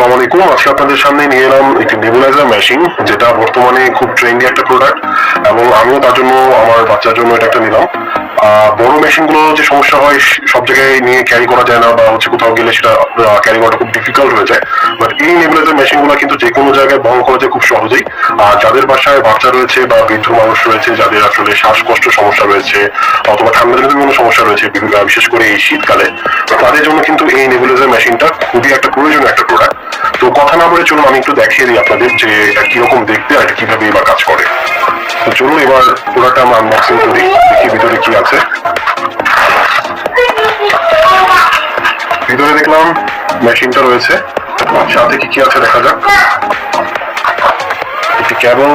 আসসালামু আলাইকুম, আজকে আপনাদের সামনে নিয়ে এলাম একটি নেবুলাইজার মেশিন যেটা বর্তমানে খুব ট্রেন্ডি একটা প্রোডাক্ট এবং আমিও তার জন্য, আমার বাচ্চার জন্য এটা একটা নিলাম। বড় মেশিনগুলো যে সমস্যা হয়, সব জায়গায় নিয়ে ক্যারি করা যায় না বা হচ্ছে কোথাও গেলে সেটা ক্যারি করাটা খুব ডিফিকাল্ট হয়ে যায়। বাট এই নেবুলাইজার মেশিনগুলো কিন্তু যে কোনো জায়গায় বহন করা যায় খুব সহজেই। আর যাদের বাসায় বাচ্চা রয়েছে বা বৃদ্ধ মানুষ রয়েছে, যাদের আসলে শ্বাসকষ্ট সমস্যা রয়েছে অথবা ঠান্ডা জনিত কোনো সমস্যা রয়েছে, বিশেষ করে এই শীতকালে, তাদের জন্য কিন্তু এই নেবুলাইজার মেশিনটা খুবই একটা প্রয়োজনীয় একটা প্রোডাক্ট তো কথা না বলে চলুন, আমি একটু দেখিয়ে দিই আপনাদের যে এটা কীরকম দেখতে আর কীভাবে এবার কাজ করে। তো চলুন, এবার প্রোডাক্টটা আমরা আনবক্সিং করি দেখি ভিতরে কি আছে। ভিতরে দেখলাম মেশিনটা রয়েছে। সাথে কি কি আছে দেখা যাক। একটি কেবল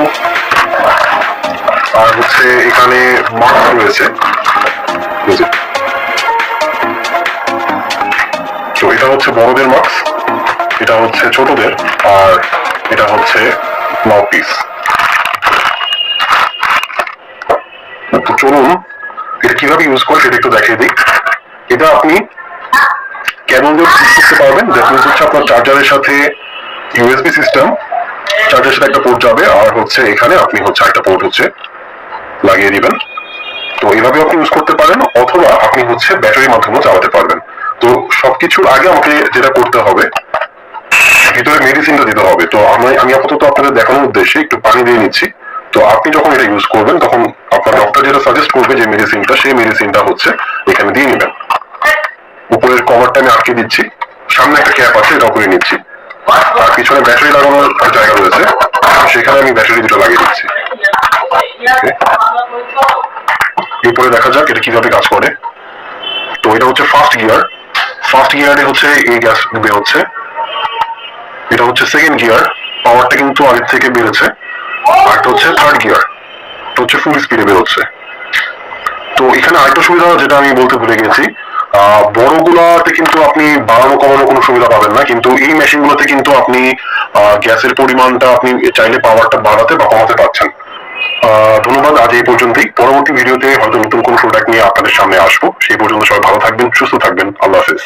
আর হচ্ছে এখানে মাস্ক রয়েছে। তো এটা হচ্ছে বড়দের মাস্ক এটা হচ্ছে ছোটদের, আর এটা হচ্ছে মাউপিস তো চলুন, এটা কীভাবে ইউজ করে সেটা একটু দেখিয়ে দিই। এটা আপনি কেবল দিয়ে ফিট করতে পারবেন? দ্যাট মিনস হচ্ছে আপনার চার্জারের সাথে ইউএসবি সিস্টেম চার্জারের সাথে একটা পোর্ট যাবে, আর হচ্ছে এখানে আপনি হচ্ছে একটা পোর্ট হচ্ছে লাগিয়ে দিবেন। তো এইভাবে আপনি ইউজ করতে পারেন, অথবা আপনি হচ্ছে ব্যাটারির মাধ্যমেও চালাতে পারবেন। তো সবকিছুর আগে আমাকে যেটা করতে হবে ভিতরে মেডিসিনটা দিতে হবে। তো আমি আমি আপাতত আপনাদের দেখানোর উদ্দেশ্যে একটু পানি দিয়ে নিচ্ছি। তো আপনি যখন এটা ইউজ করবেন, তখন আপনার ডক্টর যেটা সাজেস্ট করবে যে মেডিসিনটা সেই মেডিসিনটা হচ্ছে এখানে দিয়ে নেবেন। উপরের কভারটা আমি আটকে দিচ্ছি। সামনে একটা ক্যাপ আছে এটা উপরে নিচ্ছি। আর পিছনে ব্যাটারি লাগানোর জায়গা রয়েছে। সেখানে আমি ব্যাটারি দুটো লাগিয়ে দিচ্ছি। এরপরে দেখা যাক এটা কীভাবে কাজ করে। তো এটা হচ্ছে ফার্স্ট গিয়ার ফার্স্ট গিয়ারে হচ্ছে এই গ্যাস বের হচ্ছে। এটা হচ্ছে সেকেন্ড গিয়ার পাওয়ারটা কিন্তু আগের থেকে বেড়েছে, আর এটা হচ্ছে থার্ড গিয়ার এটা হচ্ছে ফুল স্পিডে বেরোচ্ছে। তো এখানে আরেকটা সুবিধা যেটা আমি বলতে ভুলে গেছি বড়গুলাতে কিন্তু আপনি বাড়ানো, কমানো কোনো সুবিধা পাবেন না, কিন্তু এই মেশিনগুলোতে কিন্তু আপনি গ্যাসের পরিমাণটা আপনি চাইলে পাওয়ারটা বাড়াতে বা কমাতে পারছেন। ধন্যবাদ, আজ এই পর্যন্তই। পরবর্তী ভিডিওতে হয়তো নতুন কোনো প্রোডাক্ট নিয়ে আপনাদের সামনে আসব। সেই পর্যন্ত সবাই ভালো থাকবেন, সুস্থ থাকবেন। আল্লাহ হাফিজ।